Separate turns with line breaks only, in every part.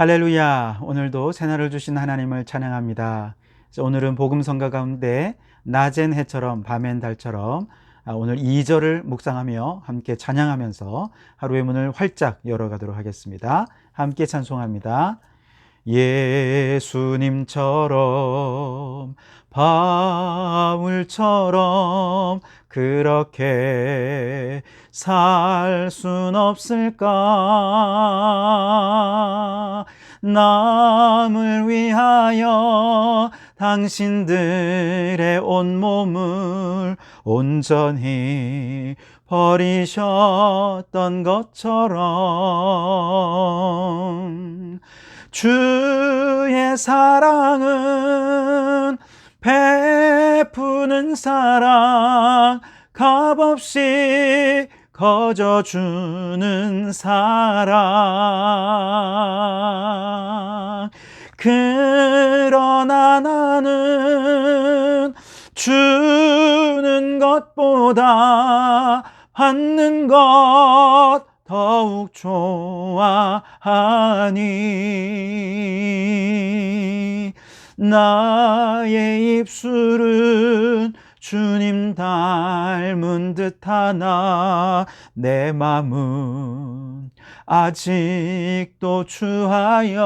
할렐루야. 오늘도 새날을 주신 하나님을 찬양합니다. 오늘은 복음 성가 가운데 낮엔 해처럼 밤엔 달처럼 아, 오늘 2절을 묵상하며 함께 찬양하면서 하루의 문을 활짝 열어가도록 하겠습니다. 함께 찬송합니다. 예수님처럼 바울처럼 그렇게 살 순 없을까? 남을 위하여 당신들의 온 몸을 온전히 버리셨던 것처럼 주의 사랑은 베푸는 사랑 값없이 거저주는 사랑. 그러나 나는 주는 것보다 받는 것 더욱 좋아하니 나의 입술은 주님 닮은 듯하나 내 맘은 아직도 주하여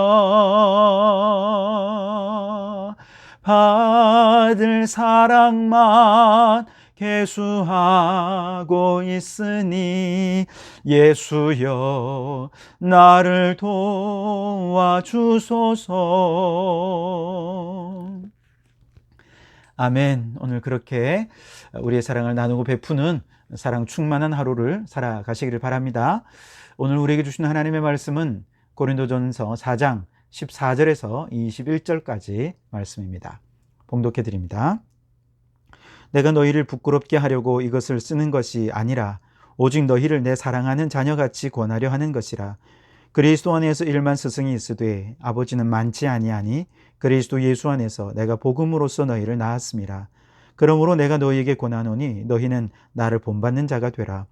받을 사랑만 계수하고 있으니 예수여 나를 도와주소서. 아멘. 오늘 그렇게 우리의 사랑을 나누고 베푸는 사랑 충만한 하루를 살아가시기를 바랍니다. 오늘 우리에게 주신 하나님의 말씀은 고린도전서 4장 14절에서 21절까지 말씀입니다. 봉독해 드립니다 내가 너희를 부끄럽게 하려고 이것을 쓰는 것이 아니라 오직 너희를 내 사랑하는 자녀같이 권하려 하는 것이라. 그리스도 안에서 일만 스승이 있으되 아버지는 많지 아니하니 그리스도 예수 안에서 내가 복음으로써 너희를 낳았습니다. 그러므로 내가 너희에게 권하노니 너희는 나를 본받는 자가 되라.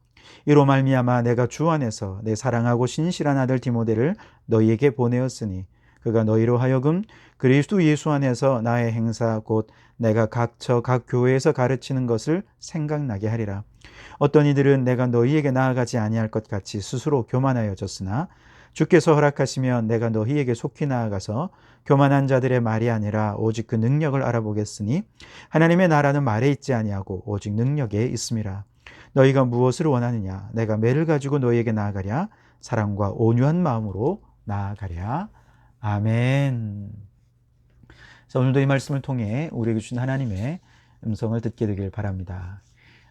이로 말미암아 내가 주 안에서 내 사랑하고 신실한 아들 디모데를 너희에게 보내었으니 그가 너희로 하여금 그리스도 예수 안에서 나의 행사 곧 내가 각처 각 교회에서 가르치는 것을 생각나게 하리라. 어떤 이들은 내가 너희에게 나아가지 아니할 것 같이 스스로 교만하여졌으나 주께서 허락하시면 내가 너희에게 속히 나아가서 교만한 자들의 말이 아니라 오직 그 능력을 알아보겠으니 하나님의 나라는 말에 있지 아니하고 오직 능력에 있음이라. 너희가 무엇을 원하느냐? 내가 매를 가지고 너희에게 나아가랴. 사랑과 온유한 마음으로 나아가랴. 아멘. 자, 오늘도 이 말씀을 통해 우리에게 주신 하나님의 음성을 듣게 되길 바랍니다.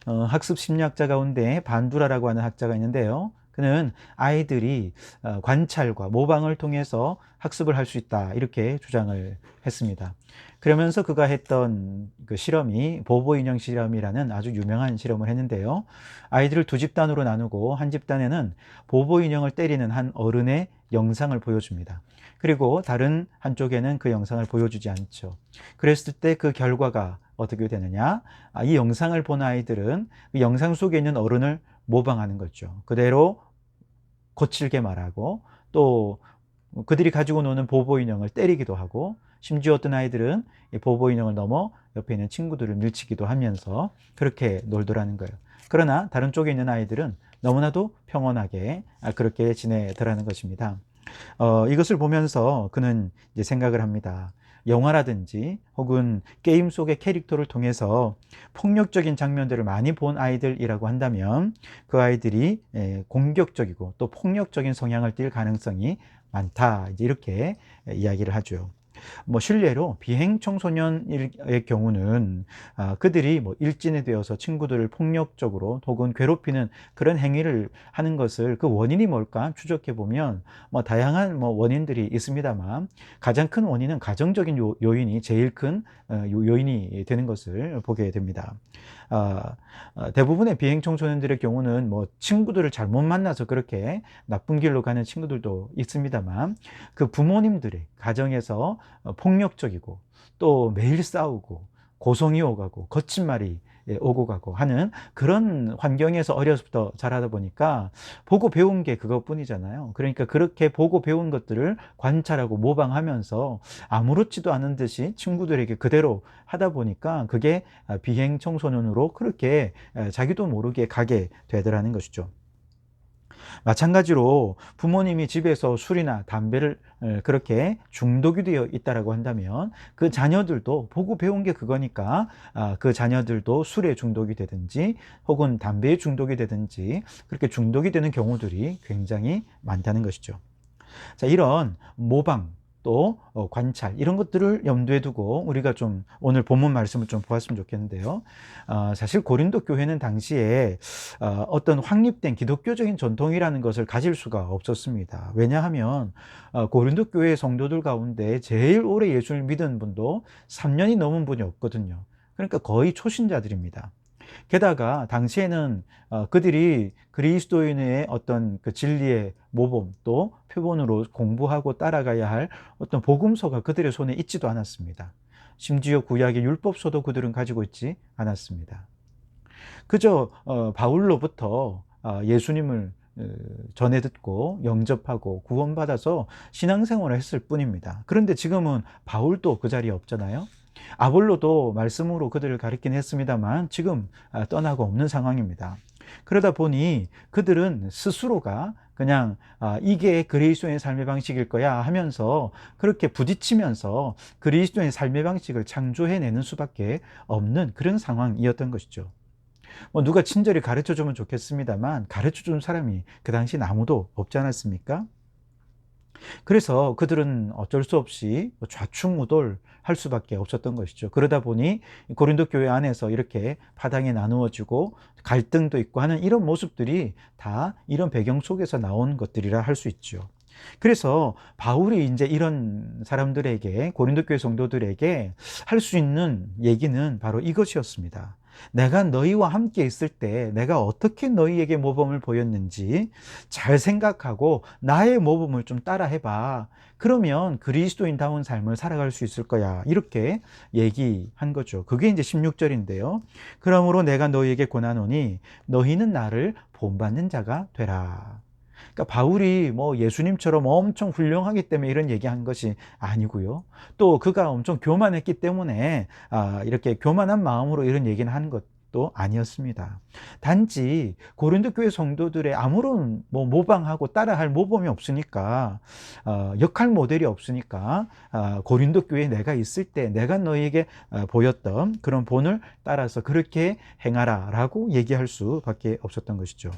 어, 학습 심리학자 가운데 반두라라고 하는 학자가 있는데요. 그는 아이들이 어, 관찰과 모방을 통해서 학습을 할 수 있다 이렇게 주장을 했습니다. 그러면서 그가 했던 그 실험이 보보 인형 실험이라는 아주 유명한 실험을 했는데요. 아이들을 두 집단으로 나누고 한 집단에는 보보 인형을 때리는 한 어른의 영상을 보여줍니다. 그리고 다른 한쪽에는 그 영상을 보여주지 않죠. 그랬을 때 그 결과가 어떻게 되느냐? 아, 이 영상을 본 아이들은 그 영상 속에 있는 어른을 모방하는 거죠. 그대로 거칠게 말하고 또 그들이 가지고 노는 보보 인형을 때리기도 하고 심지어 어떤 아이들은 보보 인형을 넘어 옆에 있는 친구들을 밀치기도 하면서 그렇게 놀더라는 거예요. 그러나 다른 쪽에 있는 아이들은 너무나도 평온하게 아, 그렇게 지내더라는 것입니다. 어, 이것을 보면서 그는 이제 생각을 합니다. 영화라든지 혹은 게임 속의 캐릭터를 통해서 폭력적인 장면들을 많이 본 아이들이라고 한다면 그 아이들이 예, 공격적이고 또 폭력적인 성향을 띌 가능성이 많다. 이제 이렇게 이야기를 하죠. 뭐 실례로 비행 청소년의 경우는 아, 그들이 뭐 일진이 되어서 친구들을 폭력적으로 혹은 괴롭히는 그런 행위를 하는 것을 그 원인이 뭘까 추적해 보면 뭐 다양한 뭐 원인들이 있습니다만 가장 큰 원인은 가정적인 요, 요인이 제일 큰 어, 요인이 되는 것을 보게 됩니다. 아, 어, 대부분의 비행 청소년들의 경우는 뭐 친구들을 잘못 만나서 그렇게 나쁜 길로 가는 친구들도 있습니다만 그 부모님들의 가정에서 어, 폭력적이고 또 매일 싸우고 고성이 오가고 거친 말이 예, 오고 가고 하는 그런 환경에서 어려서부터 자라다 보니까 보고 배운 게 그것뿐이잖아요. 그러니까 그렇게 보고 배운 것들을 관찰하고 모방하면서 아무렇지도 않은 듯이 친구들에게 그대로 하다 보니까 그게 비행 청소년으로 그렇게 자기도 모르게 가게 되더라는 것이죠. 마찬가지로 부모님이 집에서 술이나 담배를 그렇게 중독이 되어 있다라고 한다면 그 자녀들도 보고 배운 게 그거니까 아, 그 자녀들도 술에 중독이 되든지 혹은 담배에 중독이 되든지 그렇게 중독이 되는 경우들이 굉장히 많다는 것이죠. 자, 이런 모방 또 어, 관찰 이런 것들을 염두에 두고 우리가 좀 오늘 본문 말씀을 좀 보았으면 좋겠는데요. 어, 사실 고린도 교회는 당시에 어, 어떤 확립된 기독교적인 전통이라는 것을 가질 수가 없었습니다. 왜냐하면 고린도 교회 성도들 가운데 제일 오래 예수를 믿은 분도 3년이 넘은 분이 없거든요. 그러니까 거의 초신자들입니다. 게다가 당시에는 어, 그들이 그리스도인의 어떤 그 진리의 모범 또 표본으로 공부하고 따라가야 할 어떤 복음서가 그들의 손에 있지도 않았습니다. 심지어 구약의 율법서도 그들은 가지고 있지 않았습니다. 그저 어, 바울로부터 어, 예수님을 전해 듣고 영접하고 구원받아서 신앙생활을 했을 뿐입니다. 그런데 지금은 바울도 그 자리에 없잖아요. 아볼로도 말씀으로 그들을 가르긴 했습니다만 지금 아, 떠나고 없는 상황입니다. 그러다 보니 그들은 스스로가 그냥 아, 이게 그리스도의 삶의 방식일 거야 하면서 그렇게 부딪히면서 그리스도의 삶의 방식을 창조해내는 수밖에 없는 그런 상황이었던 것이죠. 뭐 누가 친절히 가르쳐 주면 좋겠습니다만 가르쳐 준 사람이 그 당시 아무도 없지 않았습니까? 그래서 그들은 어쩔 수 없이 좌충우돌 할 수밖에 없었던 것이죠. 그러다 보니 고린도 교회 안에서 이렇게 파당이 나누어지고 갈등도 있고 하는 이런 모습들이 다 이런 배경 속에서 나온 것들이라 할 수 있죠. 그래서 바울이 이제 이런 사람들에게 고린도 교회 성도들에게 할 수 있는 얘기는 바로 이것이었습니다. 내가 너희와 함께 있을 때 내가 어떻게 너희에게 모범을 보였는지 잘 생각하고 나의 모범을 좀 따라 해 봐. 그러면 그리스도인다운 삶을 살아갈 수 있을 거야. 이렇게 얘기한 거죠. 그게 이제 16절인데요. 그러므로 내가 너희에게 권하노니 너희는 나를 본받는 자가 되라. 그러니까 바울이 뭐 예수님처럼 엄청 훌륭하기 때문에 이런 얘기한 것이 아니고요. 또 그가 엄청 교만했기 때문에 아, 이렇게 교만한 마음으로 이런 얘기는 하는 것. 도 아니었습니다. 단지 고린도 교회 성도들의 아무런 뭐 모방하고 따라할 모범이 없으니까 어, 역할 모델이 없으니까 어, 고린도 교회에 내가 있을 때 내가 너에게 어, 보였던 그런 본을 따라서 그렇게 행하라라고 얘기할 수밖에 없었던 것이죠.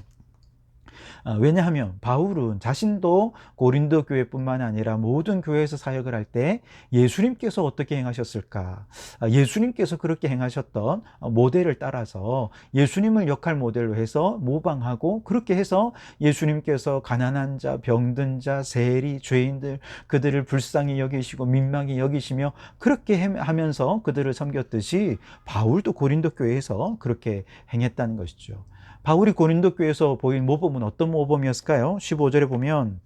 아, 왜냐하면 바울은 자신도 고린도 교회뿐만 아니라 모든 교회에서 사역을 할 때 예수님께서 어떻게 행하셨을까? 아, 예수님께서 그렇게 행하셨던 모델을 따라서 예수님을 역할 모델로 해서 모방하고 그렇게 해서 예수님께서 가난한 자, 병든 자, 세리, 죄인들 그들을 불쌍히 여기시고 민망히 여기시며 그렇게 하면서 그들을 섬겼듯이 바울도 고린도 교회에서 그렇게 행했다는 것이죠. 바울이 고린도 교회에서 보인 모범은 어떤 모범이었을까요? 15절에 보면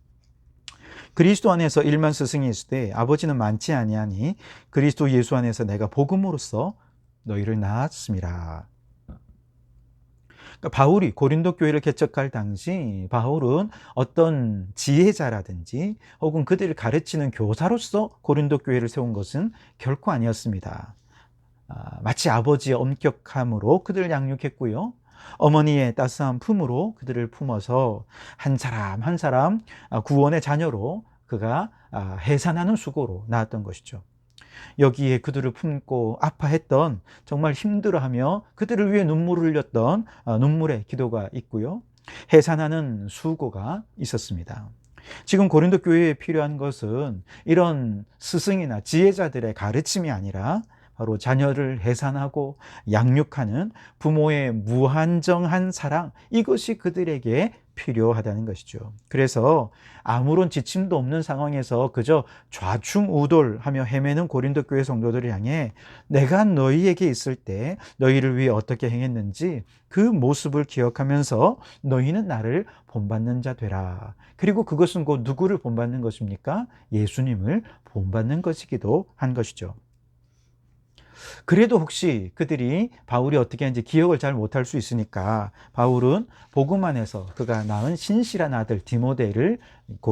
그리스도 안에서 일만 스승이 있을 때 아버지는 많지 아니하니 그리스도 예수 안에서 내가 복음으로써 너희를 낳았습니다. 그러니까 바울이 고린도 교회를 개척할 당시 바울은 어떤 지혜자라든지 혹은 그들을 가르치는 교사로서 고린도 교회를 세운 것은 결코 아니었습니다. 아, 마치 아버지의 엄격함으로 그들을 양육했고요. 어머니의 따스한 품으로 그들을 품어서 한 사람 한 사람 아, 구원의 자녀로 그가 아, 해산하는 수고로 나왔던 것이죠. 여기에 그들을 품고 아파했던 정말 힘들어하며 그들을 위해 눈물을 흘렸던 아, 눈물의 기도가 있고요. 해산하는 수고가 있었습니다. 지금 고린도 교회에 필요한 것은 이런 스승이나 지혜자들의 가르침이 아니라 바로 자녀를 해산하고 양육하는 부모의 무한정한 사랑, 이것이 그들에게 필요하다는 것이죠. 그래서 아무런 지침도 없는 상황에서 그저 좌충우돌하며 헤매는 고린도 교회 성도들을 향해 내가 너희에게 있을 때 너희를 위해 어떻게 행했는지 그 모습을 기억하면서 너희는 나를 본받는 자 되라. 그리고 그것은 곧 누구를 본받는 것입니까? 예수님을 본받는 것이기도 한 것이죠. 그래도 혹시 그들이 바울이 어떻게 하는지 기억을 잘 못할 수 있으니까 바울은 복음 안에서 그가 낳은 신실한 아들 디모데를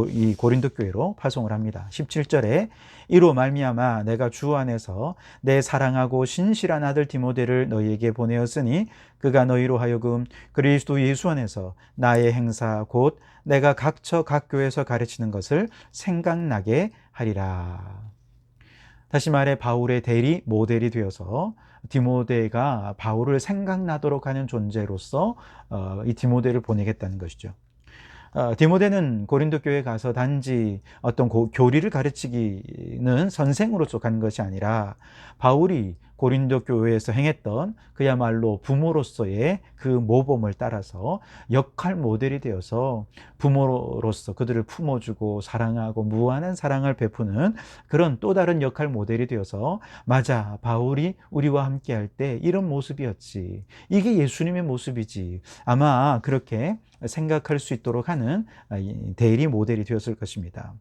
이 고린도 교회로 파송을 합니다. 17절에 이로 말미암아 내가 주 안에서 내 사랑하고 신실한 아들 디모데를 너희에게 보내었으니 그가 너희로 하여금 그리스도 예수 안에서 나의 행사 곧 내가 각처 각 교회에서 가르치는 것을 생각나게 하리라. 다시 말해 바울의 대리 모델이 되어서 디모데가 바울을 생각나도록 하는 존재로서 어, 이 디모데를 보내겠다는 것이죠. 어, 디모데는 고린도 교회 가서 단지 어떤 교리를 가르치기는 선생으로서 간 것이 아니라 바울이 고린도 교회에서 행했던 그야말로 부모로서의 그 모범을 따라서 역할 모델이 되어서 부모로서 그들을 품어주고 사랑하고 무한한 사랑을 베푸는 그런 또 다른 역할 모델이 되어서 맞아 바울이 우리와 함께 할 때 이런 모습이었지. 이게 예수님의 모습이지. 아마 그렇게 생각할 수 있도록 하는 대리 모델이 되었을 것입니다.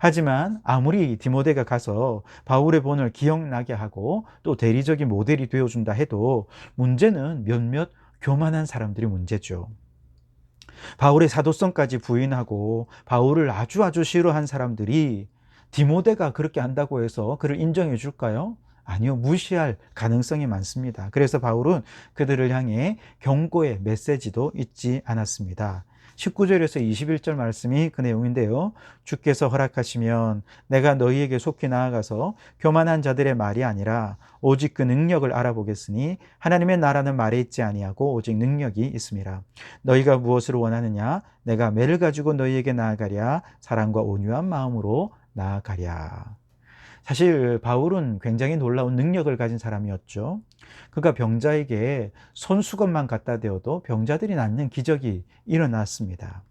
하지만 아무리 디모데가 가서 바울의 본을 기억나게 하고 또 대리적인 모델이 되어준다 해도 문제는 몇몇 교만한 사람들이 문제죠. 바울의 사도성까지 부인하고 바울을 아주 아주 싫어한 사람들이 디모데가 그렇게 한다고 해서 그를 인정해 줄까요? 아니요, 무시할 가능성이 많습니다. 그래서 바울은 그들을 향해 경고의 메시지도 잊지 않았습니다. 19절에서 21절 말씀이 그 내용인데요. 주께서 허락하시면 내가 너희에게 속히 나아가서 교만한 자들의 말이 아니라 오직 그 능력을 알아보겠으니 하나님의 나라는 말에 있지 아니하고 오직 능력이 있습니다. 너희가 무엇을 원하느냐? 내가 매를 가지고 너희에게 나아가랴 사랑과 온유한 마음으로 나아가랴. 사실 바울은 굉장히 놀라운 능력을 가진 사람이었죠. 그가 병자에게 손수건만 갖다 대어도 병자들이 낫는 기적이 일어났습니다.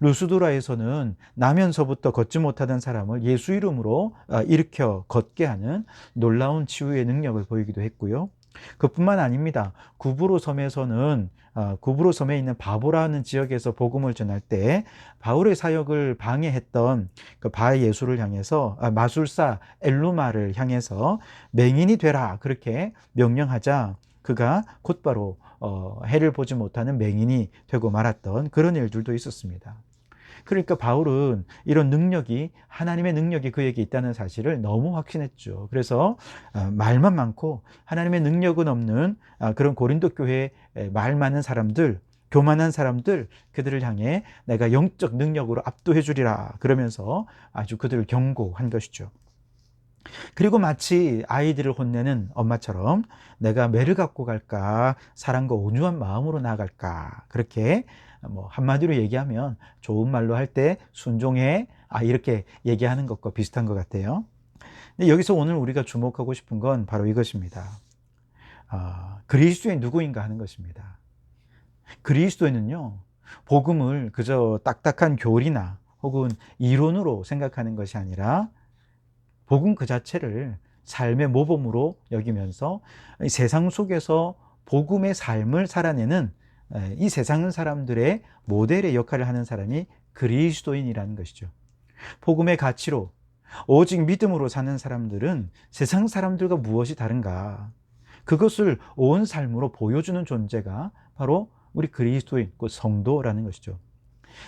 루스드라에서는 나면서부터 걷지 못하던 사람을 예수 이름으로 어, 일으켜 걷게 하는 놀라운 치유의 능력을 보이기도 했고요. 그뿐만 아닙니다. 구브로 섬에서는 어, 구브로 섬에 있는 바보라는 지역에서 복음을 전할 때 바울의 사역을 방해했던 그 바 예수를 향해서 아, 마술사 엘루마를 향해서 맹인이 되라 그렇게 명령하자 그가 곧바로 어, 해를 보지 못하는 맹인이 되고 말았던 그런 일들도 있었습니다. 그러니까 바울은 이런 능력이 하나님의 능력이 그에게 있다는 사실을 너무 확신했죠. 그래서 어, 말만 많고 하나님의 능력은 없는 아, 그런 고린도 교회에 말 많은 사람들 교만한 사람들 그들을 향해 내가 영적 능력으로 압도해 주리라 그러면서 아주 그들을 경고한 것이죠. 그리고 마치 아이들을 혼내는 엄마처럼 내가 매를 갖고 갈까 사랑과 온유한 마음으로 나갈까 그렇게 뭐 한마디로 얘기하면 좋은 말로 할 때 순종해 아 이렇게 얘기하는 것과 비슷한 것 같아요. 근데 여기서 오늘 우리가 주목하고 싶은 건 바로 이것입니다. 아, 그리스도의 누구인가 하는 것입니다. 그리스도인은요 복음을 그저 딱딱한 교리나 혹은 이론으로 생각하는 것이 아니라 복음 그 자체를 삶의 모범으로 여기면서 세상 속에서 복음의 삶을 살아내는 이 세상 사람들의 모델의 역할을 하는 사람이 그리스도인이라는 것이죠. 복음의 가치로 오직 믿음으로 사는 사람들은 세상 사람들과 무엇이 다른가? 그것을 온 삶으로 보여주는 존재가 바로 우리 그리스도인, 그 성도라는 것이죠.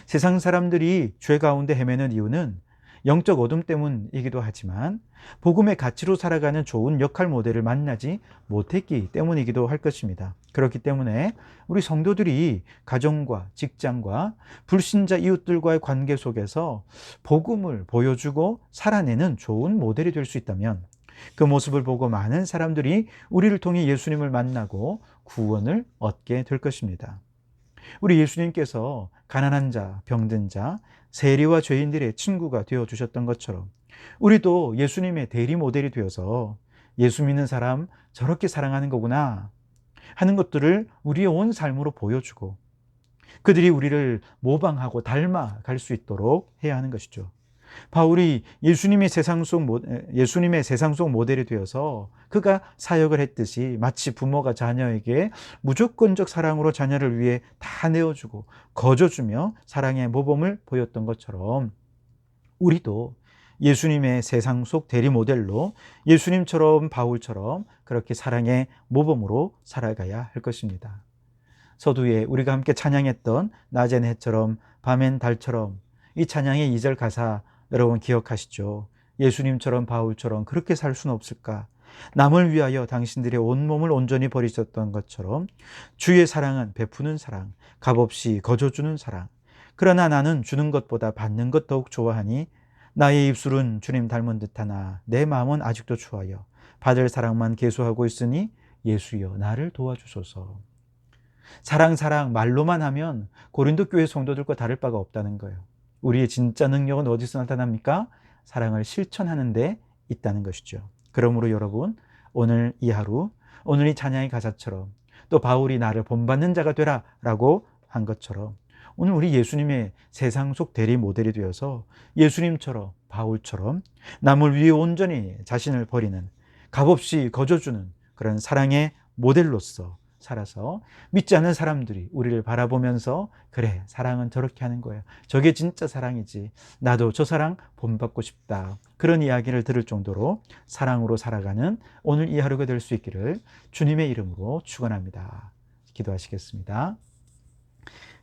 세상 사람들이 죄 가운데 헤매는 이유는 영적 어둠 때문이기도 하지만 복음의 가치로 살아가는 좋은 역할 모델을 만나지 못했기 때문이기도 할 것입니다. 그렇기 때문에 우리 성도들이 가정과 직장과 불신자 이웃들과의 관계 속에서 복음을 보여주고 살아내는 좋은 모델이 될 수 있다면 그 모습을 보고 많은 사람들이 우리를 통해 예수님을 만나고 구원을 얻게 될 것입니다. 우리 예수님께서 가난한 자, 병든 자, 세리와 죄인들의 친구가 되어 주셨던 것처럼 우리도 예수님의 대리 모델이 되어서 예수 믿는 사람 저렇게 사랑하는 거구나 하는 것들을 우리의 온 삶으로 보여주고 그들이 우리를 모방하고 닮아 갈 수 있도록 해야 하는 것이죠. 바울이 예수님의 세상 속 예수님의 세상 속 모델이 되어서 그가 사역을 했듯이 마치 부모가 자녀에게 무조건적 사랑으로 자녀를 위해 다 내어주고 거저주며 사랑의 모범을 보였던 것처럼 우리도 예수님의 세상 속 대리 모델로 예수님처럼 바울처럼 그렇게 사랑의 모범으로 살아가야 할 것입니다. 서두에 우리가 함께 찬양했던 낮엔 해처럼 밤엔 달처럼 이 찬양의 2절 가사 여러분 기억하시죠? 예수님처럼 바울처럼 그렇게 살 수는 없을까? 남을 위하여 당신들의 온몸을 온전히 버리셨던 것처럼 주의 사랑은 베푸는 사랑, 값없이 거저주는 사랑. 그러나 나는 주는 것보다 받는 것 더욱 좋아하니 나의 입술은 주님 닮은 듯하나 내 마음은 아직도 추하여 받을 사랑만 계수하고 있으니 예수여 나를 도와주소서. 사랑 사랑 말로만 하면 고린도 교회 성도들과 다를 바가 없다는 거예요. 우리의 진짜 능력은 어디서 나타납니까? 사랑을 실천하는 데 있다는 것이죠. 그러므로 여러분 오늘 이 하루 오늘 이 찬양의 가사처럼 또 바울이 나를 본받는 자가 되라 라고 한 것처럼 오늘 우리 예수님의 세상 속 대리 모델이 되어서 예수님처럼 바울처럼 남을 위해 온전히 자신을 버리는 값없이 거저주는 그런 사랑의 모델로서 살아서 믿지 않는 사람들이 우리를 바라보면서 그래 사랑은 저렇게 하는 거야. 저게 진짜 사랑이지. 나도 저 사랑 본받고 싶다. 그런 이야기를 들을 정도로 사랑으로 살아가는 오늘 이 하루가 될 수 있기를 주님의 이름으로 축원합니다. 기도하시겠습니다.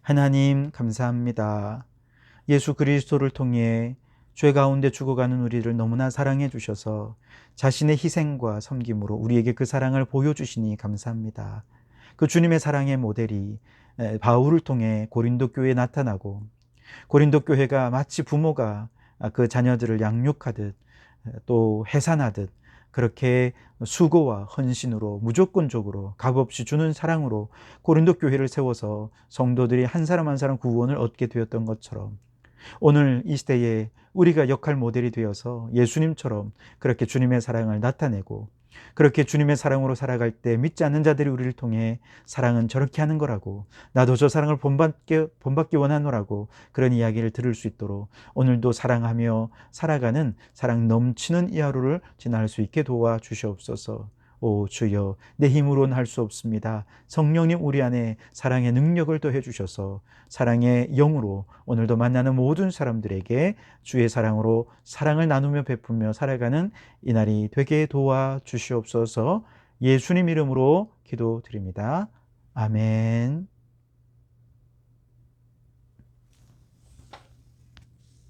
하나님 감사합니다. 예수 그리스도를 통해 죄 가운데 죽어가는 우리를 너무나 사랑해 주셔서 자신의 희생과 섬김으로 우리에게 그 사랑을 보여주시니 감사합니다. 그 주님의 사랑의 모델이 바울을 통해 고린도 교회에 나타나고 고린도 교회가 마치 부모가 그 자녀들을 양육하듯 또 해산하듯 그렇게 수고와 헌신으로 무조건적으로 값없이 주는 사랑으로 고린도 교회를 세워서 성도들이 한 사람 한 사람 구원을 얻게 되었던 것처럼 오늘 이 시대에 우리가 역할 모델이 되어서 예수님처럼 그렇게 주님의 사랑을 나타내고 그렇게 주님의 사랑으로 살아갈 때 믿지 않는 자들이 우리를 통해 사랑은 저렇게 하는 거라고 나도 저 사랑을 본받기, 본받기 원하노라고 그런 이야기를 들을 수 있도록 오늘도 사랑하며 살아가는 사랑 넘치는 이 하루를 지날 수 있게 도와 주시옵소서. 오 주여 내 힘으로는 할 수 없습니다. 성령님 우리 안에 사랑의 능력을 더해 주셔서 사랑의 영으로 오늘도 만나는 모든 사람들에게 주의 사랑으로 사랑을 나누며 베풀며 살아가는 이 날이 되게 도와 주시옵소서. 예수님 이름으로 기도드립니다. 아멘.